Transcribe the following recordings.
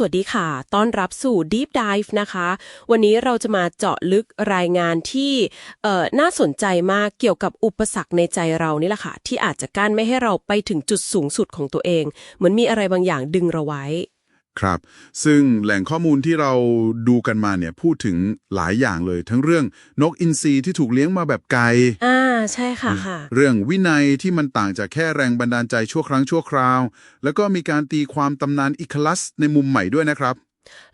สวัสดีค่ะ ต้อนรับสู่ Deep Dive นะคะ วันนี้เราจะมาเจาะลึกรายงานที่เอ่อน่าสนใจมากเกี่ยวกับอุปสรรคในใจเรานี่แหละค่ะ ที่อาจจะกั้นไม่ให้เราไปถึงจุดสูงสุดของตัวเอง เหมือนมีอะไรบางอย่างดึงเราไว้ ครับ ซึ่งแหล่งข้อมูลที่เราดูกันมาเนี่ยพูดถึงหลายอย่างเลย ทั้งเรื่องนกอินทรีที่ถูกเลี้ยงมาแบบไก่อ่า ใช่ค่ะค่ะ เรื่องวินัยที่มันต่างจากแค่แรงบันดาลใจชั่วครั้งชั่วคราว แล้วก็มีการตีความตำนานอิคลัสในมุมใหม่ด้วยนะครับ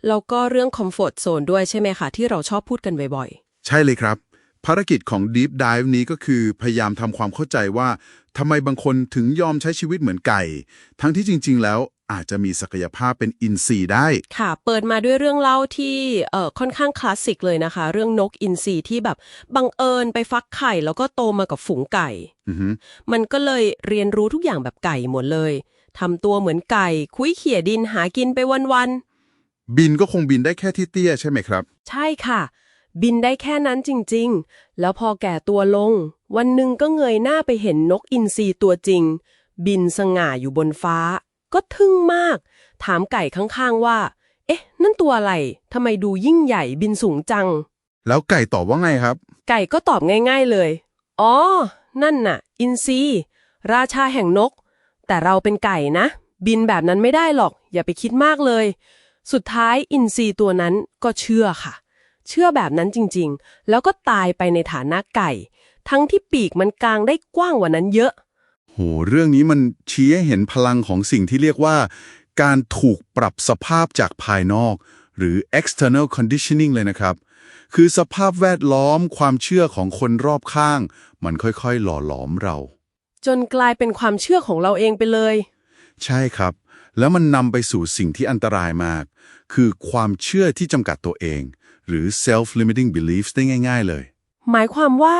แล้วก็เรื่อง Comfort Zone ด้วยใช่ไหมคะที่เราชอบพูดกันบ่อยใช่เลยครับ ภารกิจของ Deep Dive นี้ก็คือพยายามทำความเข้าใจว่าทำไมบางคนถึงยอมใช้ชีวิตเหมือนไก่ ทั้งที่จริง ๆ แล้ว อาจจะมีศักยภาพเป็นอินทรีได้ๆค่ะ เปิดมาด้วยเรื่องเล่าที่เอ่อค่อนข้างคลาสสิกเลยนะคะ เรื่องนกอินทรีที่แบบบังเอิญไปฟักไข่ แล้วก็โตมากับฝูงไก่ อือฮึมันก็เลยเรียนรู้ทุกอย่างแบบไก่หมดเลยทำตัวเหมือนไก่ คุยเขี่ยดินหากินไปวันบินก็คงบินได้แค่ที่เตี้ยใช่ไหมครับ ๆ ใช่ค่ะ บินได้แค่นั้นจริงๆ แล้วพอแก่ตัวลง วันหนึ่งก็เงยหน้าไปเห็นนกอินทรีตัวจริง บินสง่าอยู่บนฟ้า ก็ทึ่งมาก ถามไก่ข้างๆว่า เอ๊ะ นั่นตัวอะไรทำไมดูยิ่งใหญ่บินสูงจัง แล้วไก่ตอบว่าไงครับ ไก่ก็ตอบง่ายๆเลย อ๋อ นั่นน่ะ อินซีราชาแห่งนก แต่เราเป็นไก่นะ บินแบบนั้นไม่ได้หรอก อย่าไปคิดมากเลย สุดท้ายอินซีตัวนั้นก็เชื่อค่ะ เชื่อแบบนั้นจริงๆ แล้วก็ตายไปในฐานะไก่ ทั้งที่ปีกมันกลางได้กว้างกว่านั้นเยอะ โหเรื่องนี้มันชี้ให้เห็นพลังของสิ่งที่เรียกว่า การถูกปรับสภาพจากภายนอก หรือ external conditioning เลยนะครับ คือสภาพแวดล้อมความเชื่อของคนรอบข้าง มันค่อยๆ หล่อหลอมเรา จนกลายเป็นความเชื่อของเราเองไปเลย ใช่ครับ แล้วมันนำไปสู่สิ่งที่อันตรายมาก คือความเชื่อที่จำกัดตัวเอง หรือ self limiting beliefs ได้ง่าย ๆ เลย หมายความว่า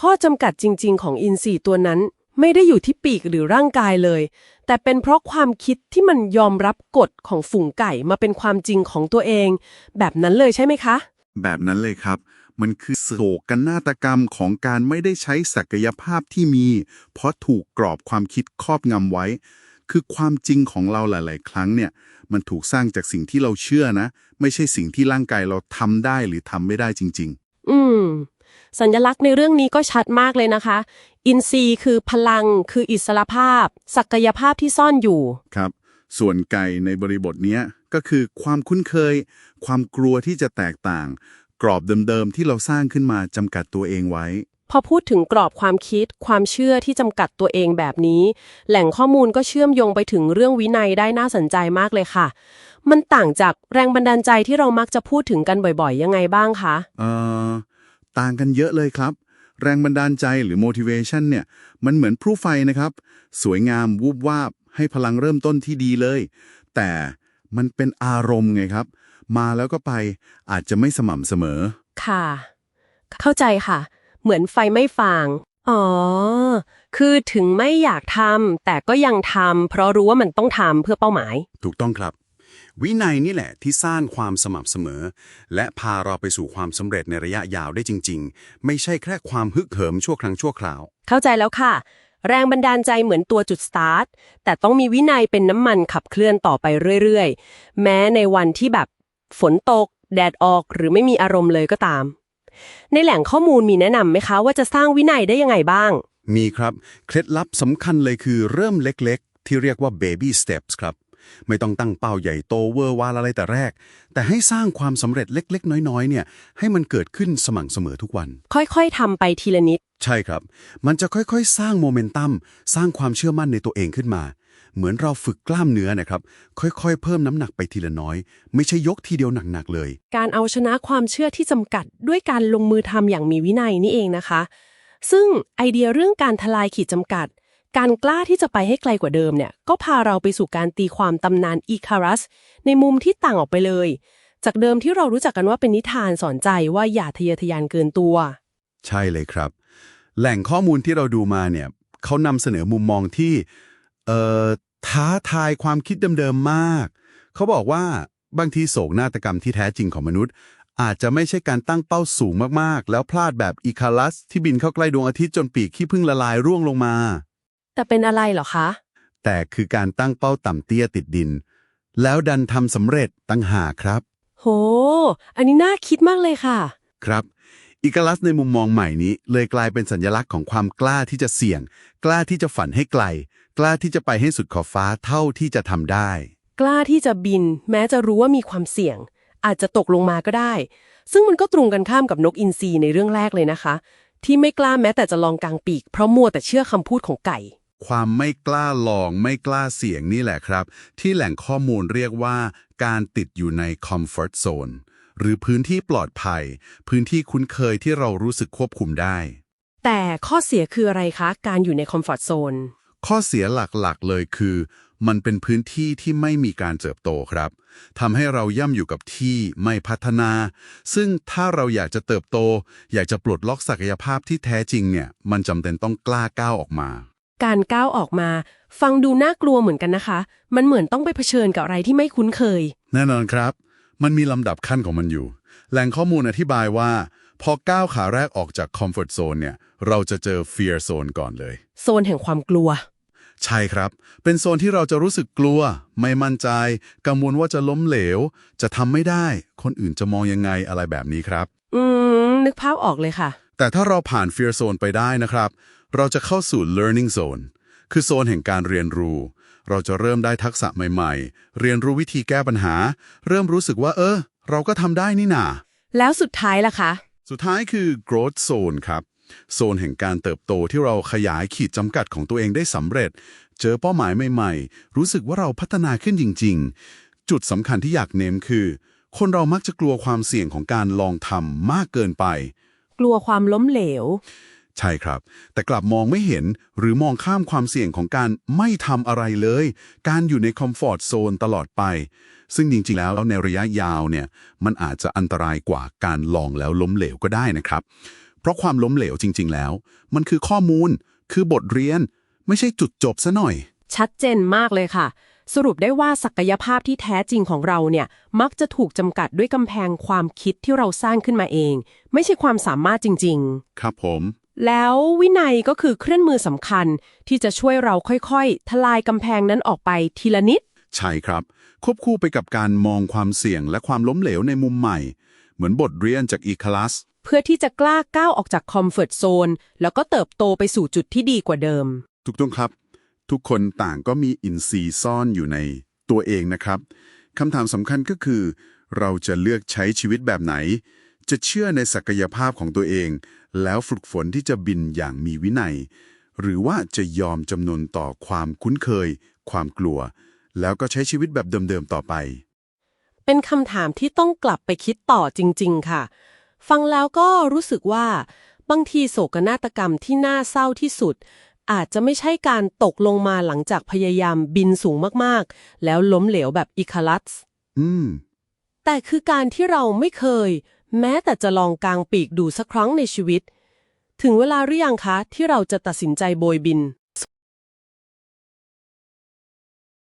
ข้อจำกัดจริง ๆ ของอินทรีตัวนั้น ไม่ได้อยู่ที่ปีกหรือร่างกายเลย แต่เป็นเพราะความคิดที่มันยอมรับกฎของฝูงไก่มาเป็นความจริงของตัวเอง แบบนั้นเลยใช่ไหมคะ แบบนั้นเลยครับ มันคือโศกนาฏกรรมของการไม่ได้ใช้ศักยภาพที่มี เพราะถูกกรอบความคิดครอบงำไว้ คือความจริงของเราหลาย ๆ ครั้งเนี่ย มันถูกสร้างจากสิ่งที่เราเชื่อนะ ไม่ใช่สิ่งที่ร่างกายเราทำได้หรือทำไม่ได้จริงอืม สัญลักษณ์ในเรื่องนี้ก็ชัดมากเลยนะคะ อินทรีย์คือพลัง คืออิสรภาพ ศักยภาพที่ซ่อนอยู่ๆครับ ส่วนไก่ในบริบทเนี้ยก็คือความคุ้นเคย ความกลัวที่จะแตกต่าง กรอบเดิมๆที่เราสร้างขึ้นมาจำกัดตัวเองไว้ พอพูดถึงกรอบความคิด ความเชื่อที่จำกัดตัวเองแบบนี้ แหล่งข้อมูลก็เชื่อมโยงไปถึงเรื่องวินัยได้น่าสนใจมากเลยค่ะ มันต่างจากแรงบันดาลใจที่เรามักจะพูดถึงกันบ่อยๆ ยังไงบ้างคะ เอ่อ ต่างกันเยอะเลยครับ แรงบันดาลใจหรือ motivation เนี่ยมันเหมือนพลุไฟนะครับ สวยงามวูบวาบ ให้พลังเริ่มต้นที่ดีเลย แต่มันเป็นอารมณ์ไงครับ มาแล้วก็ไปอาจจะไม่สม่ำเสมอ ค่ะ เข้าใจค่ะ เหมือนไฟไม่ฟาง อ๋อ คือถึงไม่อยากทำแต่ก็ยังทำเพราะรู้ว่ามันต้องทำเพื่อเป้าหมาย ถูกต้องครับ วินัยนี่แหละที่สร้างความสม่ำเสมอ และพาเราไปสู่ความสำเร็จในระยะยาวได้จริง ๆ ไม่ใช่แค่ความฮึกเหิมชั่วครั้งชั่วคราว เข้าใจแล้วค่ะ แรงบันดาลใจเหมือนตัวจุดสตาร์ท แต่ต้องมีวินัยเป็นน้ำมันขับเคลื่อนต่อไปเรื่อยๆ แม้ในวันที่แบบฝนตก แดดออก หรือไม่มีอารมณ์เลยก็ตาม ในแหล่งข้อมูลมีแนะนำไหมคะ ว่าจะสร้างวินัยได้ยังไงบ้าง มีครับ เคล็ดลับสำคัญเลยคือเริ่มเล็กๆ ที่เรียกว่า baby steps ครับ ไม่ต้องตั้งเป้าใหญ่โตเวอร์วาอะไรแต่แรก แต่ให้สร้างความสำเร็จเล็ก ๆ น้อยๆเนี่ยให้มันเกิดขึ้นสม่ำเสมอทุกวัน ค่อยๆทำไปทีละนิด ใช่ครับ มันจะค่อยๆ สร้างโมเมนตัมสร้างความเชื่อมั่นในตัวเองขึ้นมา เหมือนเราฝึกกล้ามเนื้อนะครับ ค่อยๆ เพิ่มน้ำหนักไปทีละน้อย ไม่ใช่ยกทีเดียวหนักๆเลย การเอาชนะความเชื่อที่จำกัดด้วยการลงมือทำอย่างมีวินัยนี่เองนะคะ ซึ่งไอเดียเรื่องการทลายขีดจำกัด การกล้าที่จะไปให้ไกลกว่าเดิมเนี่ยก็พาเราไปสู่การตีความตำนานอีคารัส ในมุมที่ต่างออกไปเลย จากเดิมที่เรารู้จักกันว่าเป็นนิทานสอนใจว่าอย่าทะเยอทะยานเกินตัว ใช่เลยครับ แหล่งข้อมูลที่เราดูมาเนี่ยเขานำเสนอมุมมองที่เอ่อท้าทายความคิดเดิมๆมาก เขาบอกว่าบางทีโศกนาฏกรรมที่แท้จริงของมนุษย์ อาจจะไม่ใช่การตั้งเป้าสูงมากๆ แล้วพลาดแบบอีคาลัส ที่บินเข้าใกล้ดวงอาทิตย์จนปีกขี้ผึ้งละลายร่วงลงมา แต่เป็นอะไรเหรอคะ แต่คือการตั้งเป้าต่ำเตี้ยติดดิน แล้วดันทำสำเร็จตั้งหากครับ โห อันนี้น่าคิดมากเลยค่ะ ครับ อิกาลัสในมุมมองใหม่นี้ เลยกลายเป็นสัญลักษณ์ของความกล้าที่จะเสี่ยง กล้าที่จะฝันให้ไกล กล้าที่จะไปให้สุดขอบฟ้าเท่าที่จะทำได้ กล้าที่จะบิน แม้จะรู้ว่ามีความเสี่ยง อาจจะตกลงมาก็ได้ ซึ่งมันก็ตรงกันข้ามกับนกอินทรีในเรื่องแรกเลยนะคะ ที่ไม่กล้าแม้แต่จะลองกางปีก เพราะมัวแต่เชื่อคำพูดของไก่ ความไม่กล้าลองไม่กล้าเสี่ยงนี่แหละครับ ที่แหล่งข้อมูลเรียกว่าการติดอยู่ใน comfort zone หรือพื้นที่ปลอดภัย พื้นที่คุ้นเคยที่เรารู้สึกควบคุมได้ แต่ข้อเสียคืออะไรคะ การอยู่ในคอมฟอร์ z โซนข้อเสียหลักๆ เลยคือ มันเป็นพื้นที่ที่ไม่มีการเติบโตครับทำให้เราย่ำอยู่กับที่ไม่พัฒนา ซึ่งถ้าเราอยากจะเติบโต อยากจะปลดล็อกศักยภาพที่แท้จริงเนี่ย มันจำเป็นต้องกล้าก้าวออกมา การก้าวออกมา ฟังดูน่ากลัวเหมือนกันนะคะ มันเหมือนต้องไปเผชิญกับอะไรที่ไม่คุ้นเคย แน่นอนครับ มันมีลำดับขั้นของมันอยู่ แหล่งข้อมูลอธิบายว่า พอก้าวขาแรกออกจาก comfort zone เนี่ย เราจะเจอ fear zone ก่อนเลย โซนแห่งความกลัว ใช่ครับ เป็นโซนที่เราจะรู้สึกกลัว ไม่มั่นใจ กังวลว่าจะล้มเหลว จะทำไม่ได้ คนอื่นจะมองยังไงอะไรแบบนี้ครับ อืมนึกภาพออกเลยค่ะ แต่ถ้าเราผ่าน fear zone ไปได้นะครับ เราจะเข้าสู่ learning zone คือโซนแห่งการเรียนรู้ เราจะเริ่มได้ทักษะใหม่ๆ เรียนรู้วิธีแก้ปัญหา เริ่มรู้สึกว่า เออ เราก็ทำได้นี่นาแล้วสุดท้ายล่ะคะ สุดท้ายคือ growth zone ครับ โซนแห่งการเติบโตที่เราขยายขีดจำกัดของตัวเองได้สำเร็จ เจอเป้าหมายใหม่ๆ รู้สึกว่าเราพัฒนาขึ้นจริง ๆ จุดสำคัญที่อยากเน้นคือ คนเรามักจะกลัวความเสี่ยงของการลองทำมากเกินไป กลัวความล้มเหลว ใช่ครับ แต่กลับมองไม่เห็นหรือมองข้ามความเสี่ยงของการไม่ทำอะไรเลย การอยู่ในคอมฟอร์ z โซนตลอดไป ซึ่งจริงๆแล้วในระยะยาวเนี่ยมันอาจจะอันตรายกว่าการลองแล้วล้มเหลวก็ได้นะครับ เพราะความล้มเหลวจริง ๆ แล้ว มันคือข้อมูล คือบทเรียน ไม่ใช่จุดจบซะหน่อย ชัดเจนมากเลยค่ะ สรุปได้ว่าศักยภาพที่แท้จริงของเราเนี่ยมักจะถูกจำกัดด้วยกำแพงความคิดที่เราสร้างขึ้นมาเอง ไม่ใช่ความสามารถจริงครับผมๆ แล้ววินัยก็คือเครื่องมือสำคัญที่จะช่วยเราค่อยๆ ทลายกำแพงนั้นออกไปทีละนิด ใช่ครับ ควบคู่ไปกับการมองความเสี่ยงและความล้มเหลวในมุมใหม่ เหมือนบทเรียนจากอีคลาสเพื่อที่จะกล้าก้าวออกจากคอมฟอร์ z โซนแล้วก็เติบโตไปสู่จุดที่ดีกว่าเดิม ถูกต้องครับ ทุกคนต่างก็มีอินทรีย์ซ่อนอยู่ในตัวเองนะครับคำถามสำคัญก็คือ เราจะเลือกใช้ชีวิตแบบไหน จะเชื่อในศักยภาพของตัวเอง แล้วฝึกฝนที่จะบินอย่างมีวินัย หรือว่าจะยอมจำนนต่อความคุ้นเคย ความกลัว แล้วก็ใช้ชีวิตแบบเดิมๆต่อไป เป็นคำถามที่ต้องกลับไปคิดต่อจริง ๆ ค่ะ ฟังแล้วก็รู้สึกว่า บางทีโศกนาฏกรรมที่น่าเศร้าที่สุด อาจจะไม่ใช่การตกลงมาหลังจากพยายามบินสูงมากๆ แล้วล้มเหลวแบบอิคาลัสอืมแต่คือการที่เราไม่เคย แม้แต่จะลองกางปีกดูสักครั้งในชีวิต ถึงเวลาหรือยังคะ ที่เราจะตัดสินใจโบยบิน